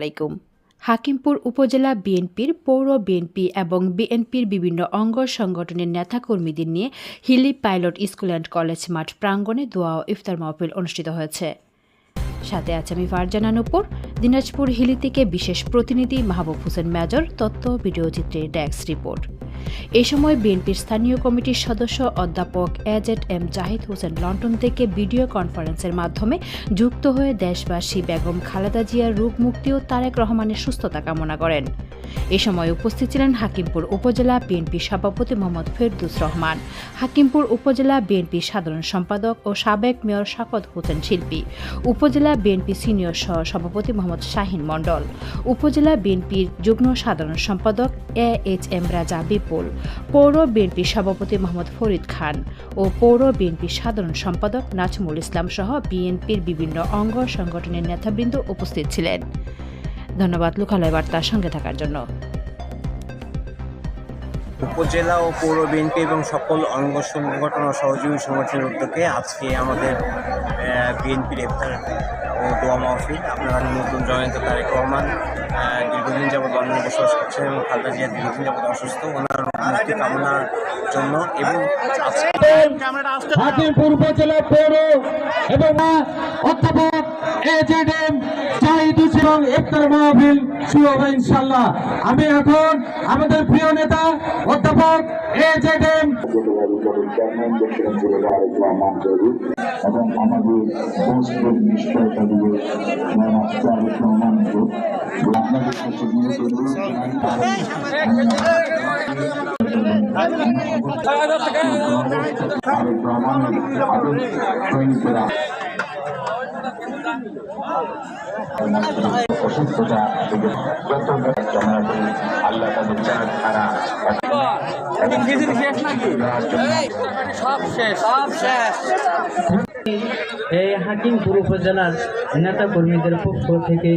আলাইকুম। হাকিমপুর উপজেলা বিএনপির, পৌর বিএনপি এবং বিএনপির বিভিন্ন অঙ্গ সংগঠনের নেতাকর্মীদের নিয়ে Hili pilot school and college মাঠ প্রাঙ্গণে দোয়া ও ইফতার মাহফিল অনুষ্ঠিত হয়েছে। সাথে আছে আমি ফারজানা নুপুর। দিনাজপুর হিলি থেকে বিশেষ প্রতিনিধি মাহবুব হোসেন মেজর, তথ্য ভিডিওচিত্রে ডেস্ক রিপোর্ট। এ সময় বিএনপির স্থানীয় কমিটির সদস্য অধ্যাপক A Z M Zahid Hossain London থেকে ভিডিও কনফারেন্সের মাধ্যমে যুক্ত হয়ে দেশবাসী বেগম খালেদা জিয়ার রোগ মুক্তি ও তারেক রহমানের সুস্থতা কামনা করেন। এ সময় উপস্থিত ছিলেন হাকিমপুর উপজেলা বিএনপি সভাপতি মোহাম্মদ ফেরদুস রহমান, হাকিমপুর উপজেলা বিএনপি সাধারণ সম্পাদক ও সাবেক মেয়র শাকত হোসেন শিল্পী, উপজেলা বিএনপি সিনিয়র সহ সভাপতি মোহাম্মদ শাহিন মণ্ডল, উপজেলা বিএনপির যুগ্ম সাধারণ সম্পাদক এ এইচ এম রাজা বিপুল, পৌর বিএনপি সভাপতি মোহাম্মদ ফরিদ খান ও পৌর বিএনপি সাধারণ সম্পাদক নাজমুল ইসলাম সহ বিএনপির বিভিন্ন অঙ্গ সংগঠনের নেতাবৃন্দ উপস্থিত ছিলেন। ধন্যবাদ লোকালয় বার্তার সঙ্গে থাকার জন্য। উপজেলা ও পৌর বিএনপি এবং সকল অঙ্গ সংগঠন ও সহযোগী সংগঠনের উদ্যোগে আজকে আমাদের বিএনপির ইফতার ও দোয়া মাহফিল। আপনারা নতুন জয়ন্ত তারেক রহমান দীর্ঘদিন যাবৎ লন্ডনে বসবাস করছেন এবং খালেদা জিয়া দীর্ঘদিন যাবৎ অসুস্থ। ওনার মুক্তি কামনার জন্য এবং আজকে হাকিমপুর উপজেলা পৌর এবং অধ্যাপক এজেডএম এবং ইফতার মাহফিল শুরু হবে ইনশাল্লাহ আমি এখন আমাদের প্রিয় নেতা অধ্যাপক রহমান জরুর এবং আমাদের তারেক রহমানের আদর্শ সৈনিকেরা অসুস্থতা আল্লাহ উপজেলার নেতা কর্মীদের পক্ষ থেকে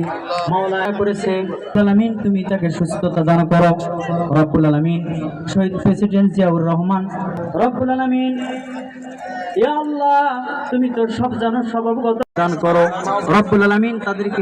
মাওলা করেছে আলামিন, তুমি তাকে সুস্থতা দান করো। রব্বুল আলামিন, শহীদ প্রেসিডেন্ট জিয়াউর রহমান, রব্বুল আলামিন আল্লাহ তুমি তোর সব জানো সব অবগত। দান করো। রব্বুল আলামিন তাদেরকে